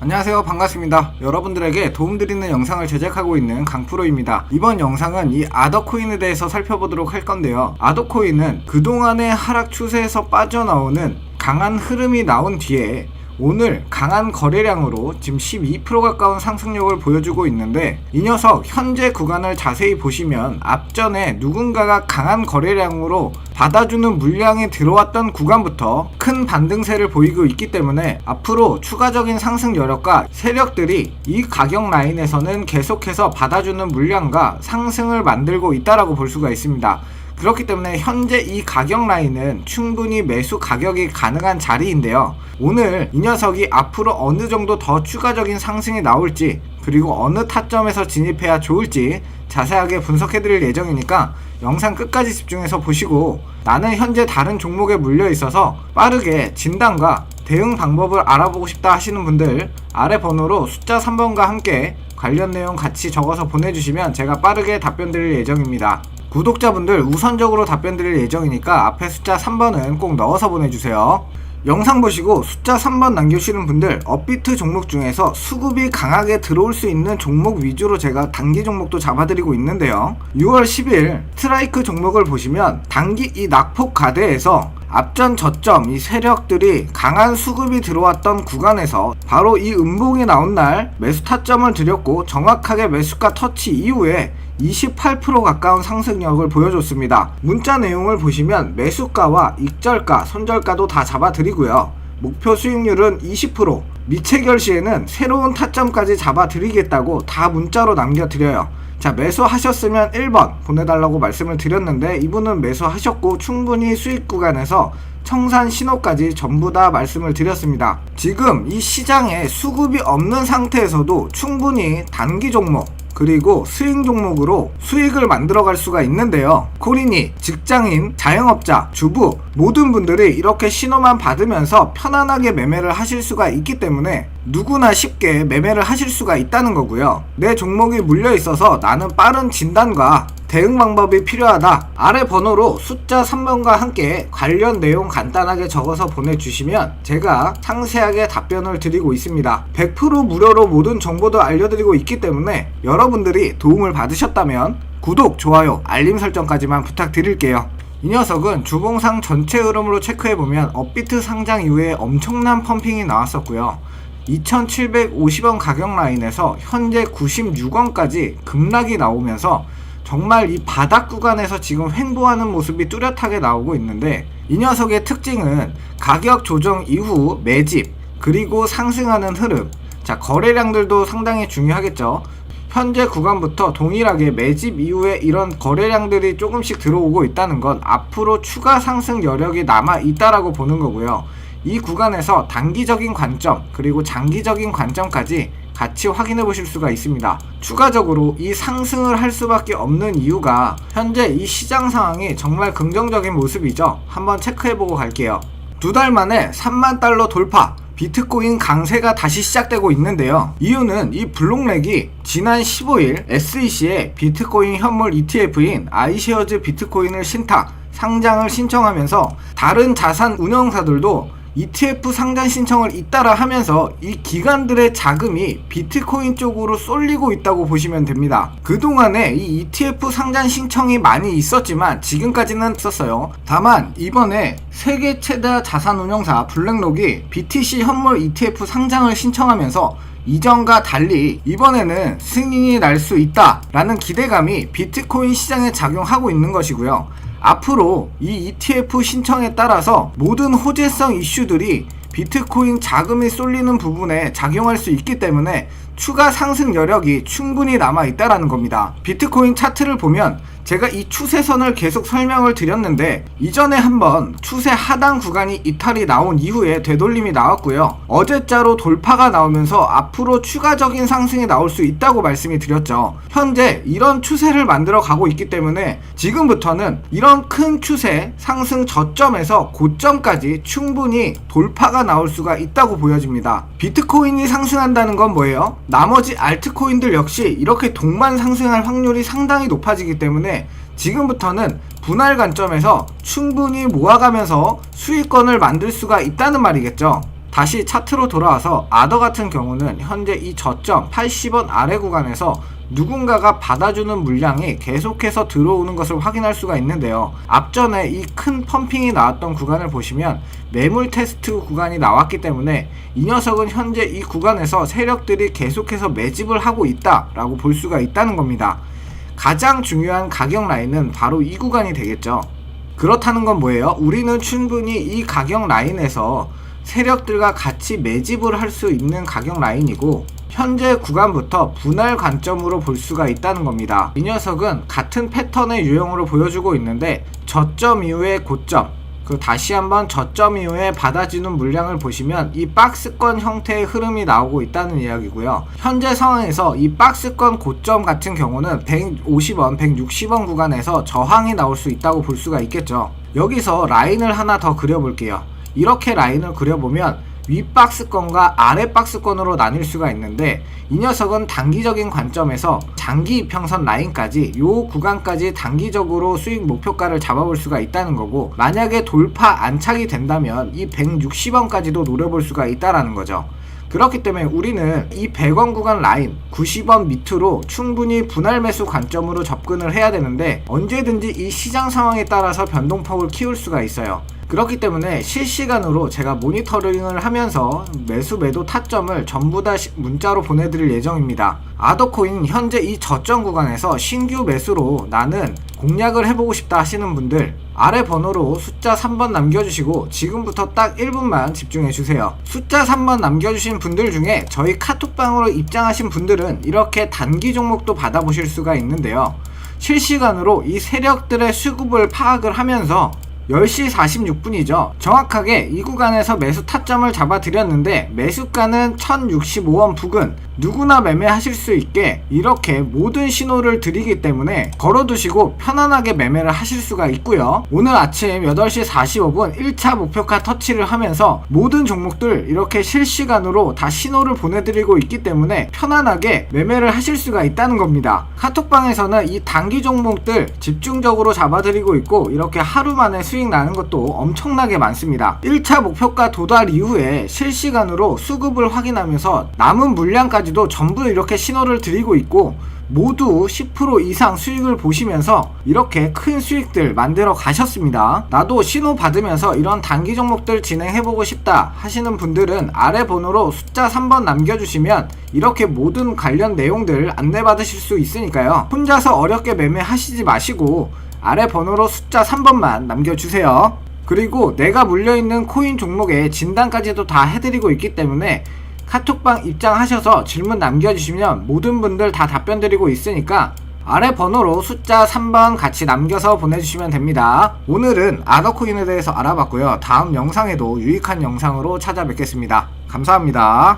안녕하세요. 반갑습니다. 여러분들에게 도움드리는 영상을 제작하고 있는 강프로입니다. 이번 영상은 이 아더코인에 대해서 살펴보도록 할 건데요. 아더코인은 그동안의 하락 추세에서 빠져나오는 강한 흐름이 나온 뒤에 오늘 강한 거래량으로 지금 12% 가까운 상승력을 보여주고 있는데 이 녀석 현재 구간을 자세히 보시면 앞전에 누군가가 강한 거래량으로 받아주는 물량이 들어왔던 구간부터 큰 반등세를 보이고 있기 때문에 앞으로 추가적인 상승 여력과 세력들이 이 가격 라인에서는 계속해서 받아주는 물량과 상승을 만들고 있다라고 볼 수가 있습니다. 그렇기 때문에 현재 이 가격 라인은 충분히 매수 가격이 가능한 자리인데요. 오늘 이 녀석이 앞으로 어느 정도 더 추가적인 상승이 나올지 그리고 어느 타점에서 진입해야 좋을지 자세하게 분석해 드릴 예정이니까 영상 끝까지 집중해서 보시고 나는 현재 다른 종목에 물려 있어서 빠르게 진단과 대응 방법을 알아보고 싶다 하시는 분들 아래 번호로 숫자 3번과 함께 관련 내용 같이 적어서 보내주시면 제가 빠르게 답변 드릴 예정입니다. 구독자분들 우선적으로 답변 드릴 예정이니까 앞에 숫자 3번은 꼭 넣어서 보내주세요. 영상 보시고 숫자 3번 남겨주시는 분들 업비트 종목 중에서 수급이 강하게 들어올 수 있는 종목 위주로 제가 단기 종목도 잡아드리고 있는데요. 6월 10일 스트라이크 종목을 보시면 단기 이 낙폭 가대에서 앞전 저점 이 세력들이 강한 수급이 들어왔던 구간에서 바로 이 음봉이 나온 날 매수 타점을 드렸고 정확하게 매수가 터치 이후에 28% 가까운 상승력을 보여줬습니다. 문자 내용을 보시면 매수가와 익절가, 손절가도 다 잡아드리고요. 목표 수익률은 20%, 미체결 시에는 새로운 타점까지 잡아드리겠다고 다 문자로 남겨드려요. 자, 매수하셨으면 1번 보내달라고 말씀을 드렸는데 이분은 매수하셨고 충분히 수익 구간에서 청산 신호까지 전부 다 말씀을 드렸습니다. 지금 이 시장에 수급이 없는 상태에서도 충분히 단기 종목 그리고 스윙 종목으로 수익을 만들어갈 수가 있는데요. 코린이, 직장인, 자영업자, 주부 모든 분들이 이렇게 신호만 받으면서 편안하게 매매를 하실 수가 있기 때문에 누구나 쉽게 매매를 하실 수가 있다는 거고요. 내 종목이 물려 있어서 나는 빠른 진단과 대응 방법이 필요하다. 아래 번호로 숫자 3번과 함께 관련 내용 간단하게 적어서 보내주시면 제가 상세하게 답변을 드리고 있습니다. 100% 무료로 모든 정보도 알려드리고 있기 때문에 여러분들이 도움을 받으셨다면 구독, 좋아요, 알림 설정까지만 부탁드릴게요. 이 녀석은 주봉상 전체 흐름으로 체크해보면 업비트 상장 이후에 엄청난 펌핑이 나왔었고요. 2750원 가격 라인에서 현재 96원까지 급락이 나오면서 정말 이 바닥 구간에서 지금 횡보하는 모습이 뚜렷하게 나오고 있는데 이 녀석의 특징은 가격 조정 이후 매집 그리고 상승하는 흐름. 자 거래량들도 상당히 중요하겠죠. 현재 구간부터 동일하게 매집 이후에 이런 거래량들이 조금씩 들어오고 있다는 건 앞으로 추가 상승 여력이 남아 있다라고 보는 거고요 이 구간에서 단기적인 관점 그리고 장기적인 관점까지 같이 확인해 보실 수가 있습니다. 추가적으로 이 상승을 할 수밖에 없는 이유가 현재 이 시장 상황이 정말 긍정적인 모습이죠. 한번 체크해 보고 갈게요. 두 달 만에 3만 달러 돌파. 비트코인 강세가 다시 시작되고 있는데요. 이유는 이 블록렉이 지난 15일 SEC에 비트코인 현물 ETF인 아이쉐어즈 비트코인을 신탁, 상장을 신청하면서 다른 자산 운영사들도 ETF 상장 신청을 잇따라 하면서 이 기관들의 자금이 비트코인 쪽으로 쏠리고 있다고 보시면 됩니다. 그동안에 이 ETF 상장 신청이 많이 있었지만 지금까지는 없었어요. 다만 이번에 세계 최다 자산 운용사 블랙록이 BTC 현물 ETF 상장을 신청하면서 이전과 달리 이번에는 승인이 날 수 있다라는 기대감이 비트코인 시장에 작용하고 있는 것이고요. 앞으로 이 ETF 신청에 따라서 모든 호재성 이슈들이 비트코인 자금이 쏠리는 부분에 작용할 수 있기 때문에 추가 상승 여력이 충분히 남아 있다라는 겁니다. 비트코인 차트를 보면 제가 이 추세선을 계속 설명을 드렸는데 이전에 한번 추세 하단 구간이 이탈이 나온 이후에 되돌림이 나왔고요. 어제자로 돌파가 나오면서 앞으로 추가적인 상승이 나올 수 있다고 말씀이 드렸죠. 현재 이런 추세를 만들어 가고 있기 때문에 지금부터는 이런 큰 추세 상승 저점에서 고점까지 충분히 돌파가 나올 수가 있다고 보여집니다. 비트코인이 상승한다는 건 뭐예요? 나머지 알트코인들 역시 이렇게 동반 상승할 확률이 상당히 높아지기 때문에 지금부터는 분할 관점에서 충분히 모아가면서 수익권을 만들 수가 있다는 말이겠죠. 다시 차트로 돌아와서 아더 같은 경우는 현재 이 저점 80원 아래 구간에서 누군가가 받아주는 물량이 계속해서 들어오는 것을 확인할 수가 있는데요. 앞전에 이 큰 펌핑이 나왔던 구간을 보시면 매물 테스트 구간이 나왔기 때문에 이 녀석은 현재 이 구간에서 세력들이 계속해서 매집을 하고 있다라고 볼 수가 있다는 겁니다. 가장 중요한 가격 라인은 바로 이 구간이 되겠죠. 그렇다는 건 뭐예요? 우리는 충분히 이 가격 라인에서 세력들과 같이 매집을 할 수 있는 가격 라인이고 현재 구간부터 분할 관점으로 볼 수가 있다는 겁니다. 이 녀석은 같은 패턴의 유형으로 보여주고 있는데 저점 이후의 고점 그 다시 한번 저점 이후에 받아지는 물량을 보시면 이 박스권 형태의 흐름이 나오고 있다는 이야기고요. 현재 상황에서 이 박스권 고점 같은 경우는 150원, 160원 구간에서 저항이 나올 수 있다고 볼 수가 있겠죠. 여기서 라인을 하나 더 그려볼게요. 이렇게 라인을 그려보면 위 박스권과 아래 박스권으로 나뉠 수가 있는데 이 녀석은 단기적인 관점에서 장기 이평선 라인까지 요 구간까지 단기적으로 수익 목표가를 잡아볼 수가 있다는 거고 만약에 돌파 안착이 된다면 이 160원까지도 노려볼 수가 있다라는 거죠. 그렇기 때문에 우리는 이 100원 구간 라인 90원 밑으로 충분히 분할 매수 관점으로 접근을 해야 되는데 언제든지 이 시장 상황에 따라서 변동폭을 키울 수가 있어요. 그렇기 때문에 실시간으로 제가 모니터링을 하면서 매수 매도 타점을 전부 다 시- 문자로 보내드릴 예정입니다. 아더코인 현재 이 저점 구간에서 신규 매수로 나는 공략을 해보고 싶다 하시는 분들 아래 번호로 숫자 3번 남겨주시고 지금부터 딱 1분만 집중해주세요. 숫자 3번 남겨주신 분들 중에 저희 카톡방으로 입장하신 분들은 이렇게 단기 종목도 받아보실 수가 있는데요. 실시간으로 이 세력들의 수급을 파악을 하면서 10시 46분이죠. 정확하게 이 구간에서 매수 타점을 잡아드렸는데 매수가는 1065원 부근 누구나 매매하실 수 있게 이렇게 모든 신호를 드리기 때문에 걸어두시고 편안하게 매매를 하실 수가 있고요. 오늘 아침 8시 45분 1차 목표가 터치를 하면서 모든 종목들 이렇게 실시간으로 다 신호를 보내드리고 있기 때문에 편안하게 매매를 하실 수가 있다는 겁니다. 카톡방에서는 이 단기 종목들 집중적으로 잡아드리고 있고 이렇게 하루 만에 수익 나는 것도 엄청나게 많습니다. 1차 목표가 도달 이후에 실시간으로 수급을 확인하면서 남은 물량까지도 전부 이렇게 신호를 드리고 있고 모두 10% 이상 수익을 보시면서 이렇게 큰 수익들 만들어 가셨습니다. 나도 신호 받으면서 이런 단기 종목들 진행해보고 싶다 하시는 분들은 아래 번호로 숫자 3번 남겨주시면 이렇게 모든 관련 내용들 안내받으실 수 있으니까요. 혼자서 어렵게 매매하시지 마시고 아래 번호로 숫자 3번만 남겨주세요. 그리고 내가 물려있는 코인 종목의 진단까지도 다 해드리고 있기 때문에 카톡방 입장하셔서 질문 남겨주시면 모든 분들 다 답변 드리고 있으니까 아래 번호로 숫자 3번 같이 남겨서 보내주시면 됩니다. 오늘은 아더코인에 대해서 알아봤고요. 다음 영상에도 유익한 영상으로 찾아뵙겠습니다. 감사합니다.